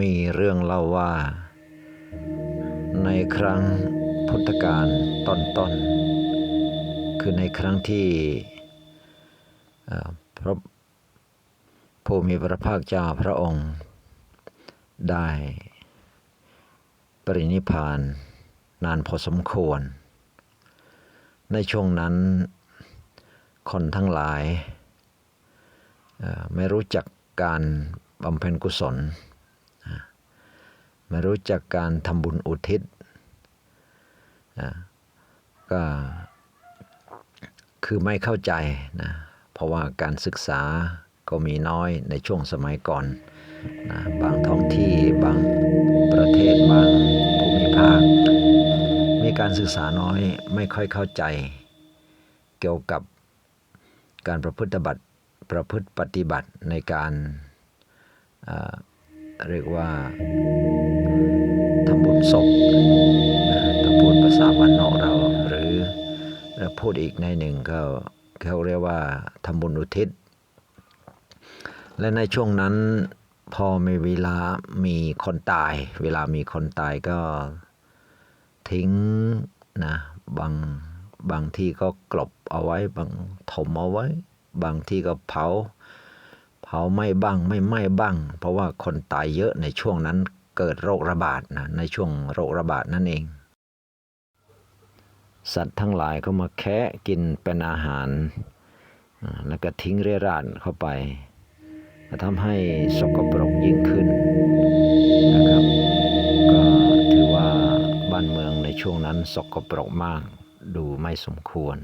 มีเรื่องเล่าว่า ในครั้งพุทธกาลต้นๆคือในครั้งที่พระผู้มีพระภาคเจ้าพระองค์ได้ปรินิพานนานพอสมควร ในช่วงนั้นคนทั้งหลาย ไม่รู้จักการบำเพ็ญกุศล ไม่รู้จักการทำบุญอุทิศนะก็คือไม่เข้าใจนะเพราะว่าการศึกษาก็มีน้อยในช่วงสมัยก่อนนะบางท้องที่บางประเทศบางภูมิภาค มีการศึกษาน้อยไม่ค่อยเข้าใจ เกี่ยวกับการประพฤติบัติประพฤติปฏิบัติในการ เรียกว่าทำบุญศพนะถ้าพูดภาษาบ้านนอกเรา หรือพูดอีกในหนึ่งก็เขาเรียกว่าทำบุญอุทิศ และในช่วงนั้นพอมีเวลามีคนตาย เวลามีคนตายก็ทิ้งนะบางบางที่ก็กลบเอาไว้ บางถมเอาไว้ บางที่ก็เผา เผาไหม้บ้างไม่ไหม้บ้าง เพราะว่าคนตายเยอะในช่วงนั้นเกิดโรคระบาดนะในช่วงโรคระบาดนั่นเอง สัตว์ทั้งหลายก็มาแคะกินเป็นอาหาร แล้วก็ทิ้งเรี่ยราดเข้าไปทำให้สกปรกยิ่งขึ้นนะครับ ก็ถือว่าบ้านเมืองในช่วงนั้นสกปรกมากดูไม่สมควร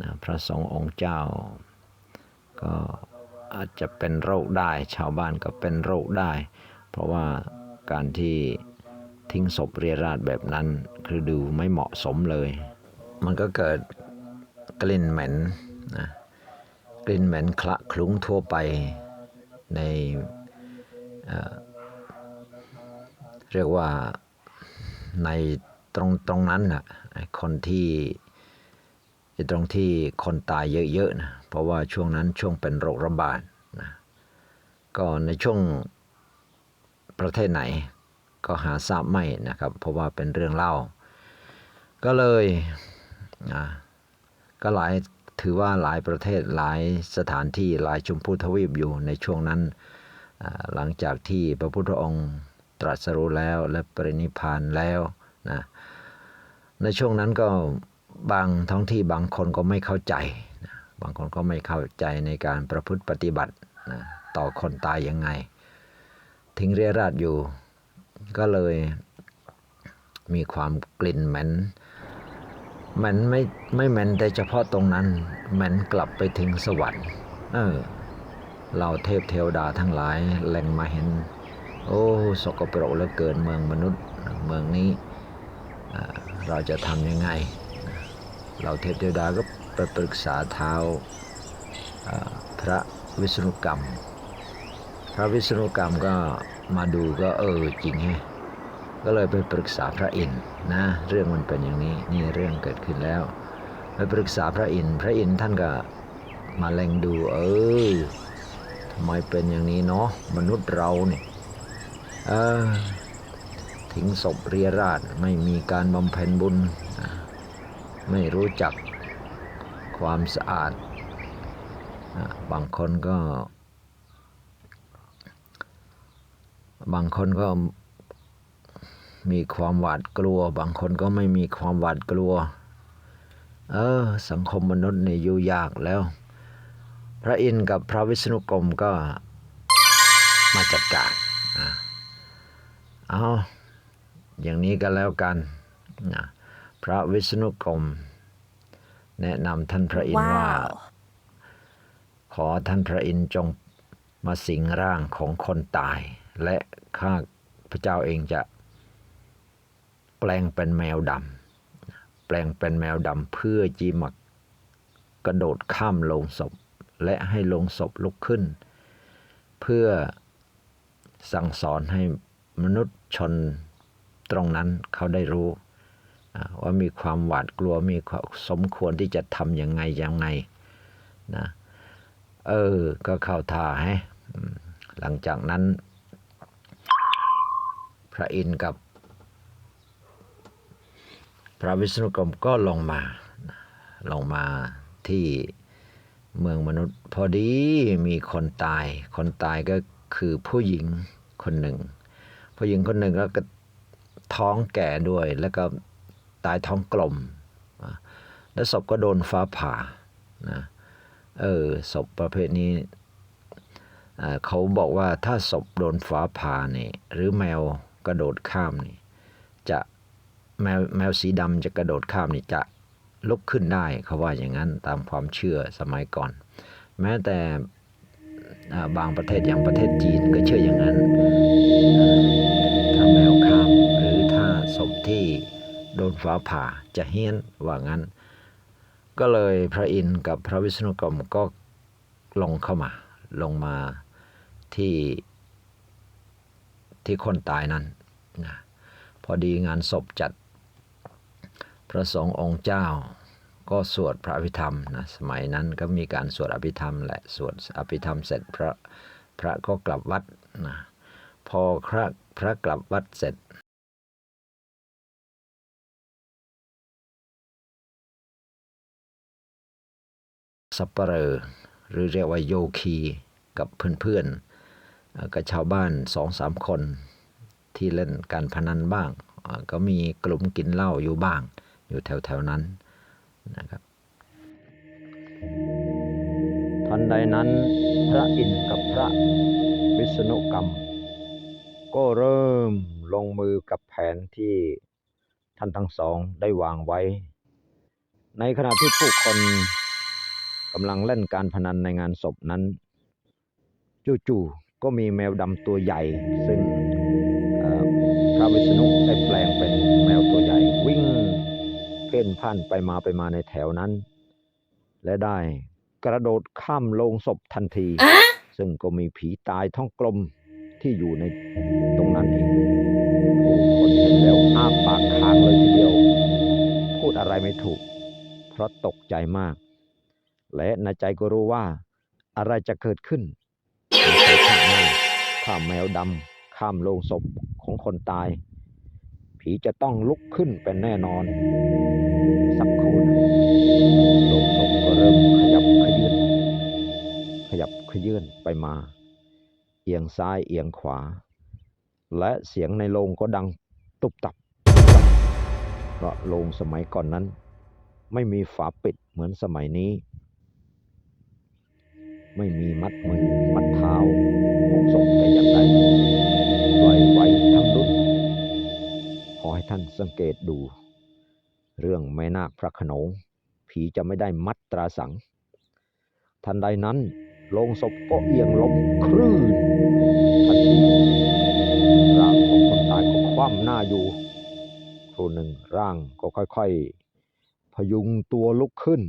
นะพระสงฆ์องค์เจ้าก็ อาจจะเป็นโรคได้ ชาวบ้านก็เป็นโรคได้ เพราะว่าการที่ทิ้งศพเรียราดแบบนั้น คือดูไม่เหมาะสมเลย มันก็เกิดกลิ่นเหม็นนะกลิ่นเหม็นคละคลุ้งทั่วไปในเเรียกว่าในตรงตรงนั้นนะคนที่ ตรงที่คนตายเยอะๆนะเพราะว่าช่วงนั้นช่วงเป็นโรคระบาดนะก็ในช่วงประเทศไหนก็หาทราบไม่นะครับ เพราะว่าเป็นเรื่องเล่า ก็เลยนะก็หลายถือว่าหลายประเทศหลายสถานที่หลายชุมพูทวีปอยู่ในช่วงนั้น หลังจากที่พระพุทธองค์ตรัสรู้แล้วและปรินิพานแล้วนะในช่วงนั้นก็ บางท้องที่บางคนก็ไม่เข้าใจนะบางคนก็ไม่เข้าใจในการประพฤติปฏิบัตินะต่อคนตายยังไง ทิ้งเรียราดอยู่ ก็เลยมีความกลิ่นเหม็นเหม็นไม่ไม่เหม็นแต่เฉพาะตรงนั้นเหม็นกลับไปถึงสวรรค์เออเราเทพเทวดาทั้งหลายแหล่งมาเห็น โอ้สกปรกเหลือเกินเมืองมนุษย์เมืองนี้เราจะทำยังไง เราเทพเทวดาก็ไปปรึกษาเท้าพระวิษณุกรรม พระวิษณุกรรมก็มาดูก็เออจริงแฮะก็เลยไปปรึกษาพระอินทร์นะเรื่องมันเป็นอย่างนี้นี่เรื่องเกิดขึ้นแล้วไปปรึกษาพระอินทร์พระอินทร์ท่านก็มาเล็งดูเออทำไมเป็นอย่างนี้เนาะมนุษย์เราเนี่ยเออทิ้งศพเรียราดไม่มีการบำเพ็ญบุญนะ ไม่รู้จักความสะอาด บางคนก็ บางคนก็มีความหวาดกลัว บางคนก็ไม่มีความหวาดกลัว เออ สังคมมนุษย์นี่อยู่ยากแล้ว พระอินทร์กับพระวิษณุกรมก็มาจัดการอะเอาอย่างนี้ก็แล้วกันนะ พระวิษณุกรม แนะนำท่านพระอินทร์ว่า Wow. ขอท่านพระอินทร์จงมาสิงร่างของคนตาย และข้าพระเจ้าเองจะแปลงเป็นแมวดำแปลงเป็นแมวดำเพื่อจีมักกระโดดข้ามโลงศพ และให้โลงศพลุกขึ้น เพื่อสั่งสอนให้มนุษย์ชนตรงนั้นเขาได้รู้อ่า ว่ามีความหวาดกลัวมีสมควรที่จะทำยังไงยังไงนะเออ ก็เข้าท่าแฮะหลังจากนั้น พระอินทร์กับ พระวิษณุกรมก็ลงมา ลงมาที่เมืองมนุษย์ พอดีมีคนตาย คนตายก็คือผู้หญิงคนหนึ่ง ผู้หญิงคนหนึ่งแล้วก็ท้องแก่ด้วยแล้วก็ ตายท้องกลม แล้วศพก็โดนฟ้าผ่านะเออศพประเภทนี้เขาบอกว่าถ้าศพโดนฟ้าผ่านี่หรือแมวกระโดดข้ามนี่จะแมวแมวสีดำจะกระโดดข้ามนี่จะลุกขึ้นได้เขาว่าอย่างนั้นตามความเชื่อสมัยก่อน แม้แต่บางประเทศอย่างประเทศจีนก็เชื่ออย่างนั้น ถ้าแมวข้ามหรือถ้าศพที่ โดนฟ้าผ่าจะเฮี้ยนว่างั้น ก็เลยพระอินทร์กับพระวิษณุกรมก็ลงเข้ามาลงมาที่ที่คนตายนั้นนะพอดีงานศพจัดพระสงฆ์องค์เจ้า ก็สวดพระอภิธรรมนะสมัยนั้นก็มีการสวดอภิธรรมแหละสวดอภิธรรมเสร็จพระพระก็กลับวัดนะพอพระพระกลับวัดเสร็จ สับปเหรอหรือเรียกว่าโยคีกับเพื่อนๆกับชาวบ้านสองสามคนที่เล่นการพนันบ้าง ก็มีกลุ่มกินเหล้าอยู่บ้าง อยู่แถวๆนั้นนะครับทันใดนั้นพระอินทร์กับพระวิษณุกรรม ก็เริ่มลงมือกับแผนที่ท่านทั้งสองได้วางไว้ ในขณะที่ผู้คน กำลังเล่นการพนันในงานศพนั้น จู่ๆก็มีแมวดำตัวใหญ่ ซึ่งเอ่อพระวิษณุได้แปลงเป็นแมวตัวใหญ่ วิ่งเพ่นพ่านไปมาไปมาในแถวนั้น และได้กระโดดข้ามโลงศพทันที ซึ่งก็มีผีตายท้องกลมที่อยู่ในตรงนั้นเองผู้คนเห็นแล้วอ้าปากค้างเลยทีเดียว พูดอะไรไม่ถูก เพราะตกใจมาก และในใจก็รู้ว่า อะไรจะเกิดขึ้นในภายภาคหน้าถ้าแมวดำข้ามโลงศพของคนตาย ผีจะต้องลุกขึ้นเป็นแน่นอน สักครู่หนึ่งโลงศพก็เริ่มขยับขยื่นขยับขยื่นไปมา เอียงซ้ายเอียงขวา และเสียงในโลงก็ดังตุบตับ เพราะโลงสมัยก่อนนั้น ไม่มีฝาปิดเหมือนสมัยนี้ ไม่มีมัดมือมัดเท้าของศพแต่อย่างใดปล่อยไว้ทั้งดุนขอให้ท่านสังเกตดู เรื่องแม่นาคพระขนง ผีจะไม่ได้มัดตราสัง ทันใดนั้นโลงศพก็เอียงล้มคลื่นทันทีร่างของคนตายก็คว่ำหน้าอยู่ครูหนึ่งร่างก็ค่อยๆ พยุงตัวลุกขึ้น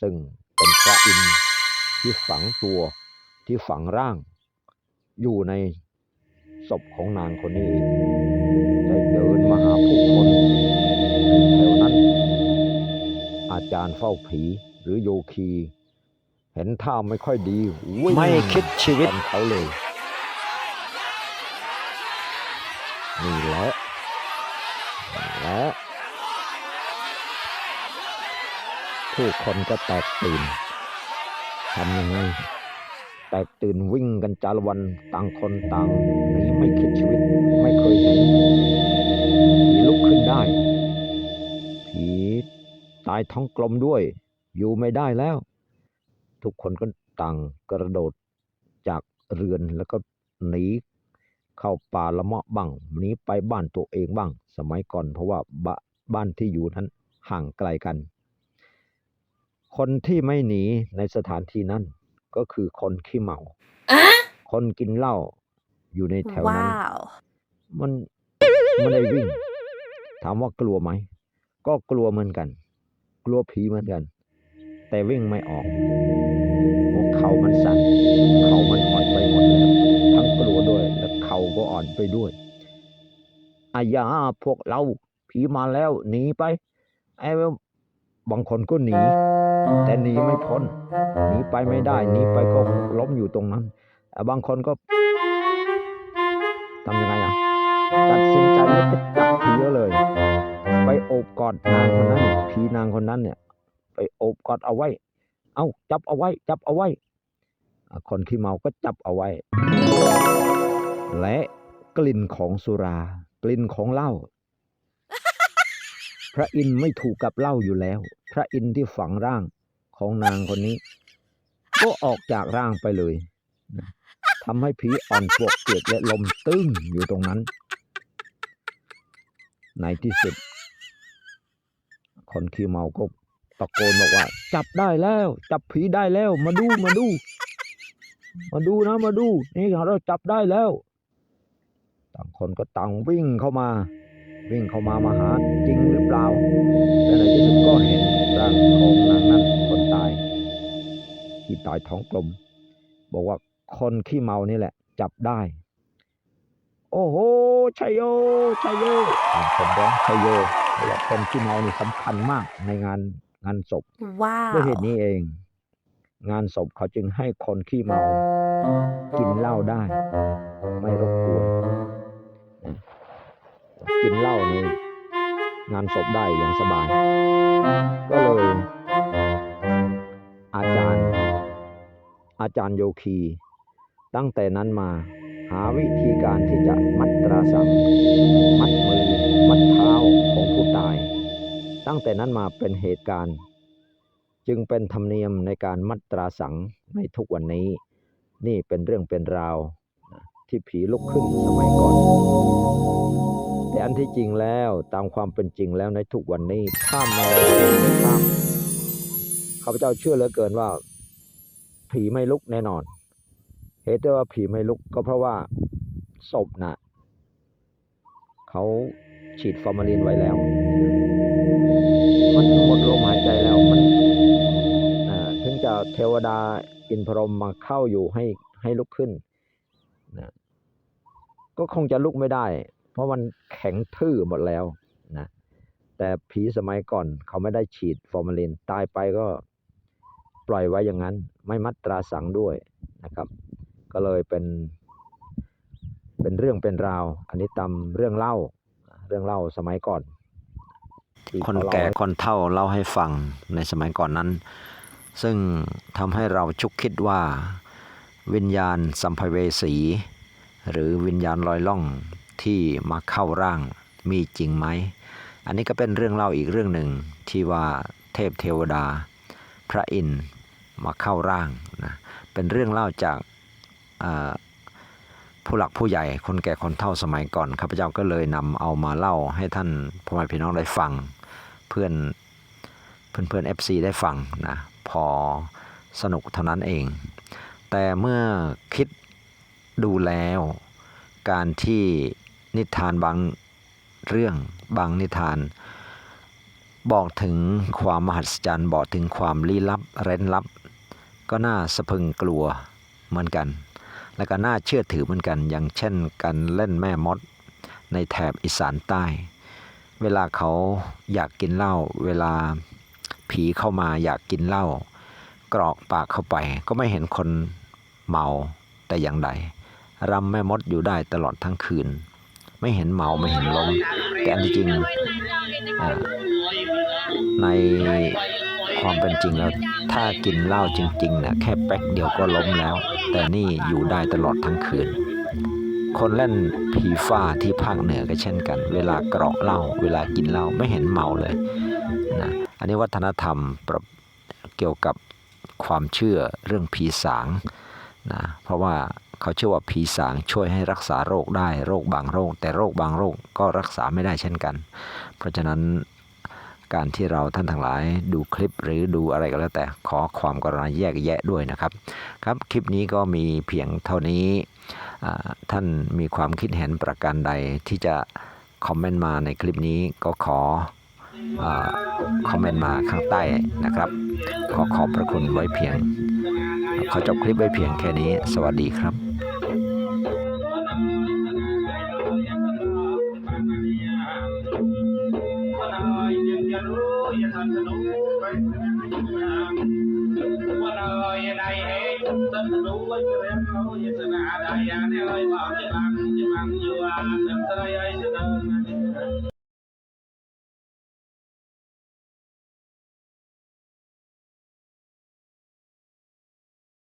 ซึ่งเป็นพระอินทร์ ที่ฝังตัวที่ฝังร่าง อยู่ในศพของนางคนนี้เองได้เดินมาหาผู้คนในแถวนั้น อาจารย์เฝ้าผีหรือโยคี เห็นท่าไม่ค่อยดีวิ่งไม่คิดชีวิตตามเขาเลยนี่แหละนี่แหละผู้คนก็แตกตื่น ทำยังไง แตกตื่นวิ่งกันจารวันต่างคนต่างหนีไม่คิดชีวิตไม่เคยเห็นผีลุกขึ้นได้ ผีตายท้องกลมด้วย อยู่ไม่ได้แล้ว ทุกคนก็ต่างกระโดดจากเรือนแล้วก็หนีเข้าป่าละเมาะบ้างหนีไปบ้านตัวเองบ้าง สมัยก่อนเพราะว่าบ,บ้านที่อยู่นั้นห่างไกลกัน คนที่ไม่หนีในสถานที่นั้นก็คือคนขี้เมา คนกินเหล้าอยู่ในแถวนั้น Wow. มันไม่ได้วิ่ง ถามว่ากลัวไหม ก็กลัวเหมือนกัน กลัวผีเหมือนกัน แต่วิ่งไม่ออกหัวเข่ามันสั่นเข่ามันอ่อนไปหมดแล้วทั้งกลัวด้วย และเข่าก็อ่อนไปด้วยอายาพวกเราผีมาแล้วหนีไปไอ้บางคนก็หนี แต่หนีไม่พ้นหนีไปไม่ได้หนีไปก็ล้มอยู่ตรงนั้นอ่บางคนก็ทำยังไงอะตัดสินใจแล้วก็จับผีเอาเลย ไปโอบกอดนางคนนั้นผีนางคนนั้นเนี่ย ไปโอบกอดเอาไว้ เอาจับเอาไว้ จับเอาไว้ คนขี้เมาก็จับเอาไว้ และกลิ่นของสุรา กลิ่นของเหล้า พระอินทร์ไม่ถูกกับเหล้าอยู่แล้ว พระอินทร์ที่ฝังร่างของนางคนนี้ ก็ออกจากร่างไปเลยทำให้ผีอ่อนปวกเปียกและลมตึ้งอยู่ตรงนั้น ในที่สุด คนขี้เมาก็ตะโกนบอกว่า จับได้แล้ว จับผีได้แล้ว มาดูมาดู มาดูนะมาดู นี่เราจับได้แล้ว ต่างคนก็ต่างวิ่งเข้ามา วิ่งเข้ามามาหาจริงหรือเปล่า และในที่สุดก็เห็นร่างของนางนั้นคนตาย ที่ตายท้องกลม บอกว่าคนขี้เมานี่แหละ จับได้ โอ้โหชัยโยชัยโยต่างคนร้องชัยโยเพราะว่าคนขี้เมานี่สำคัญมากในงานงานศพว้าวด้วยเหตุนี้เอง งานศพเขาจึงให้คนขี้เมา กินเหล้าได้ ไม่รบกวนนะ กินเหล้าในงานศพได้อย่างสบาย ก็เลย อาจารย์ อาจารย์โยคี ตั้งแต่นั้นมาหาวิธีการที่จะมัดตราสังมัดมือ มัดเท้าของผู้ตาย ตั้งแต่นั้นมาเป็นเหตุการณ์ จึงเป็นธรรมเนียมในการมัดตราสังในทุกวันนี้ นี่เป็นเรื่องเป็นราวที่ผีลุกขึ้นสมัยก่อน อันที่จริงแล้วตามความเป็นจริงแล้วในทุกวันนี้ถ้ามองข้ามข้าพเจ้าเชื่อเหลือเกินว่า ผีไม่ลุกแน่นอน เหตุที่ว่าผีไม่ลุกก็เพราะว่าศพน่ะเขาฉีดฟอร์มาลินไว้แล้ว มันหมดลมหายใจแล้วมันถึงจะเทวดาอินพรหมมาเข้าอยู่ให้ให้ลุกขึ้นนะก็คงจะลุกไม่ได้ เพราะมันแข็งทื่อหมดแล้วนะแต่ผีสมัยก่อนเขาไม่ได้ฉีดฟอร์มาลินตายไปก็ปล่อยไว้อย่างนั้น ไม่มัดตราสังด้วยนะครับ ก็เลยเป็นเป็นเรื่องเป็นราว อันนี้ตามเรื่องเล่าเรื่องเล่าสมัยก่อน คนแก่คนเฒ่าเล่าให้ฟังในสมัยก่อนนั้น ซึ่งทำให้เราชุกคิดว่า วิญญาณสัมภเวสี หรือวิญญาณลอยล่อง ที่มาเข้าร่างมีจริงไหม อันนี้ก็เป็นเรื่องเล่าอีกเรื่องหนึ่งที่ว่าเทพเทวดา พระอินทร์มาเข้าร่างนะเป็นเรื่องเล่าจากผู้หลักผู้ใหญ่คนแก่คนเฒ่าสมัยก่อนข้าพเจ้าก็เลยนำเอามาเล่าให้ท่านพ่อแม่พี่น้องได้ฟัง เพื่อนเพื่อนเพื่อนเอฟซีได้ฟังนะพอสนุกเท่านั้นเอง แต่เมื่อคิดดูแล้วการที่ นิทานบางเรื่องบางนิทาน บอกถึงความมหัศจรรย์บอกถึงความลี้ลับเร้นลับ ก็น่าสะพึงกลัวเหมือนกัน และก็น่าเชื่อถือเหมือนกัน อย่างเช่นการเล่นแม่มดในแถบอีสานใต้ เวลาเขาอยากกินเหล้าเวลาผีเข้ามาอยากกินเหล้ากรอกปากเข้าไป ก็ไม่เห็นคนเมาแต่อย่างใดรำแม่มดอยู่ได้ตลอดทั้งคืน ไม่เห็นเมาไม่เห็นล้มแต่อันที่จริงในความเป็นจริงแล้ว ถ้ากินเหล้าจริงๆนะแค่แป๊กเดียวก็ล้มแล้ว แต่นี่อยู่ได้ตลอดทั้งคืน คนเล่นผีฟ้าที่ภาคเหนือก็เช่นกัน เวลากรอกเหล้าเวลากินเหล้าไม่เห็นเมาเลยนะอันนี้วัฒนธรรมรเกี่ยวกับความเชื่อเรื่องผีสางนะเพราะว่า เขาเชื่อว่าผีสางช่วยให้รักษาโรคได้โรคบางโรค แต่โรคบางโรคก็รักษาไม่ได้เช่นกัน เพราะฉะนั้นการที่เราท่านทั้งหลายดูคลิปหรือดูอะไรก็แล้วแต่ขอความกรุณาแยกแยะด้วยนะครับ ครับคลิปนี้ก็มีเพียงเท่านี้ท่านมีความคิดเห็นประการใดที่จะคอมเมนต์มาในคลิปนี้ก็ขอคอมเมนต์มาข้างใต้นะครับ ขอขอบพระคุณไว้เพียง ขอจบคลิปไว้เพียงแค่นี้ สวัสดีครับ